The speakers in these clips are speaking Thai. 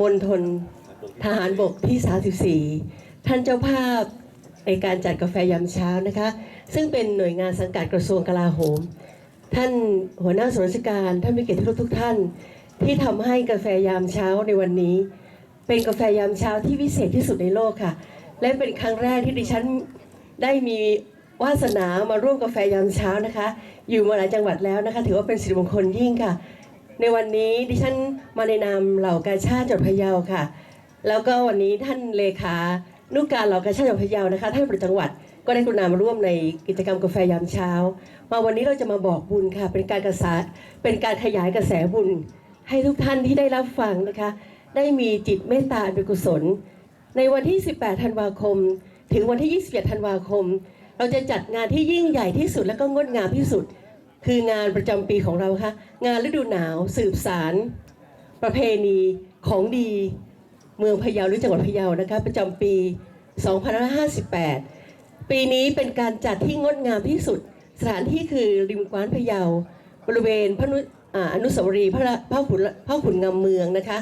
มณฑลทหารบกที่ 34 ท่านเจ้าภาพในการจัดกาแฟยามเช้านะคะ ซึ่งเป็นหน่วยงานสังกัดกระทรวงกลาโหม ท่านหัวหน้าส่วนราชการ ท่านผู้เกตทุกทุกท่าน ที่ทำให้กาแฟยามเช้าในวันนี้ เป็นกาแฟยามเช้าที่วิเศษที่สุดในโลกค่ะ และเป็นครั้งแรกที่ดิฉันได้มีวาสนามาร่วมกาแฟยามเช้านะคะ อยู่มาหลายจังหวัดแล้วนะคะ ถือว่าเป็นสิริมงคลยิ่งค่ะ ในวันนี้ดิฉันมาในนามเหล่ากาชาติจังหวัดพะเยาค่ะ แล้วก็วันนี้ท่านเลขานุการเหล่ากาชาติจังหวัดพะเยานะคะท่านประจังหวัดก็ได้กรุณามาร่วมในกิจกรรมกาแฟยามเช้า มาวันนี้เราจะมาบอกบุญค่ะ เป็นการกระสาเป็นการขยายกระแสบุญ ให้ทุกท่านที่ได้รับฟังนะคะ ได้มีจิตเมตตาอนเป็นกุศล ในวันที่ 18 ธันวาคม ถึงวันที่ 21 ธันวาคม เราจะจัดงานที่ยิ่งใหญ่ที่สุดและก็งดงามที่สุด คืองานประจำปีของเราค่ะงานฤดูหนาวสืบสาร ประเพณีของดีเมืองพะเยาหรือจังหวัดพะเยานะคะประจำปี 2558 ปีนี้เป็นการจัดที่งดงามที่สุด สถานที่คือริมกว้านพะเยา บริเวณพระนุอนุสาวรีย์พระพระขุนพระขุนงำเมืองนะคะ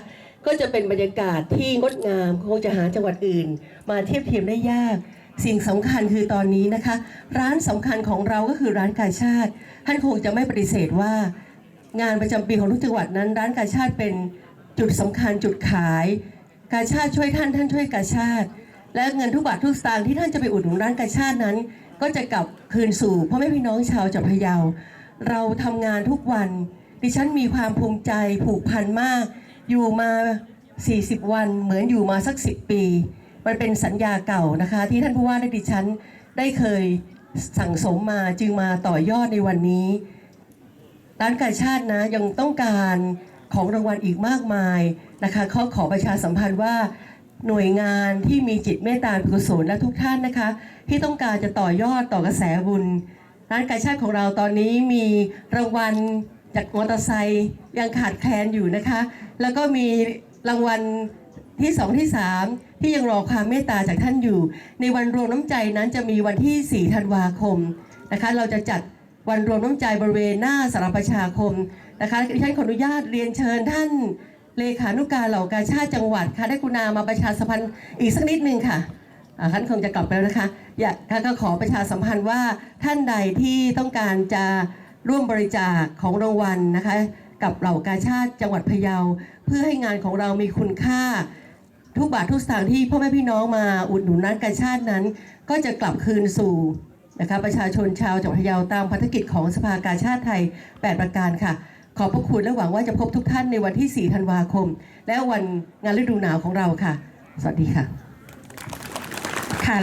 ก็จะเป็นบรรยากาศที่งดงามคงจะหาจังหวัดอื่น มาเทียบเทียมได้ยาก สิ่งสำคัญคือตอนนี้นะคะ ร้านสำคัญของเราก็คือร้านกาชาติท่านคงจะไม่ปฏิเสธว่า งานประจำปีของทุกจังหวัดนั้น ร้านกาชาติเป็นจุดสำคัญจุดขาย กาชาติช่วยท่านท่านช่วยกาชาติ และเงินทุกบาททุกสตางค์ที่ท่านจะไปอุดหนุนร้านกาชาตินั้น ก็จะกลับคืนสู่พ่อแม่พี่น้องชาวจังหวัดพะเยา เราทำงานทุกวัน ดิฉันมีความภูมิใจผูกพันมาก อยู่มา 40 วันเหมือนอยู่มาสัก 10 ปี มันเป็นสัญญาเก่านะคะ ที่ท่านผู้ว่าและดิฉันได้เคยสั่งสมมาจึงมาต่อยอดในวันนี้ ร้านกาชาตินะยังต้องการของรางวัลอีกมากมายนะคะขาขอประชาสัมพันธ์ว่าหน่วยงานที่มีจิตเมตตาเป็นกุศลและทุกท่านนะคะ ที่ต้องการจะต่อยอดต่อกระแสบุญ ร้านกาชาติของเราตอนนี้มีรางวัลจากมอเตอร์ไซค์ยังขาดแคลนอยู่นะคะ แล้วก็มีรางวัล ที่สองที่สามที่ยังรอความเมตตาจากท่านอยู่ ในวันรวมน้ำใจนั้นจะมีวันที่ 4 ธันวาคมนะคะ เราจะจัดวันรวมน้ำใจบริเวณหน้าสารประชาคมนะคะดิฉันขออนุญาตเรียนเชิญท่านเลขานุการเหล่ากาชาติจังหวัดค่ะได้กุณามาประชาสัมพันธ์อีกสักนิดนึงค่ะท่านคงจะกลับไปแล้วนะคะอยากค่ะก็ขอประชาสัมพันธ์ว่าท่านใดที่ต้องการจะร่วมบริจาคของรางวัลนะคะ กับเหล่ากาชาติจังหวัดพะเยา เพื่อให้งานของเรามีคุณค่า ทุกบาททุกสตางค์ที่พ่อแม่พี่น้องมาอุดหนุนร้นกาชาตินั้น ก็จะกลับคืนสู่นะคะประชาชนชาวจังหวัดพะเยาตามพันธกิจของสภากาชาติไทย 8 ประการค่ะ ขอบพระคุณและหวังว่าจะพบทุกท่านในวันที่ 4 ธันวาคม และวันงานฤดูหนาวของเราค่ะ สวัสดีค่ะค่ะและ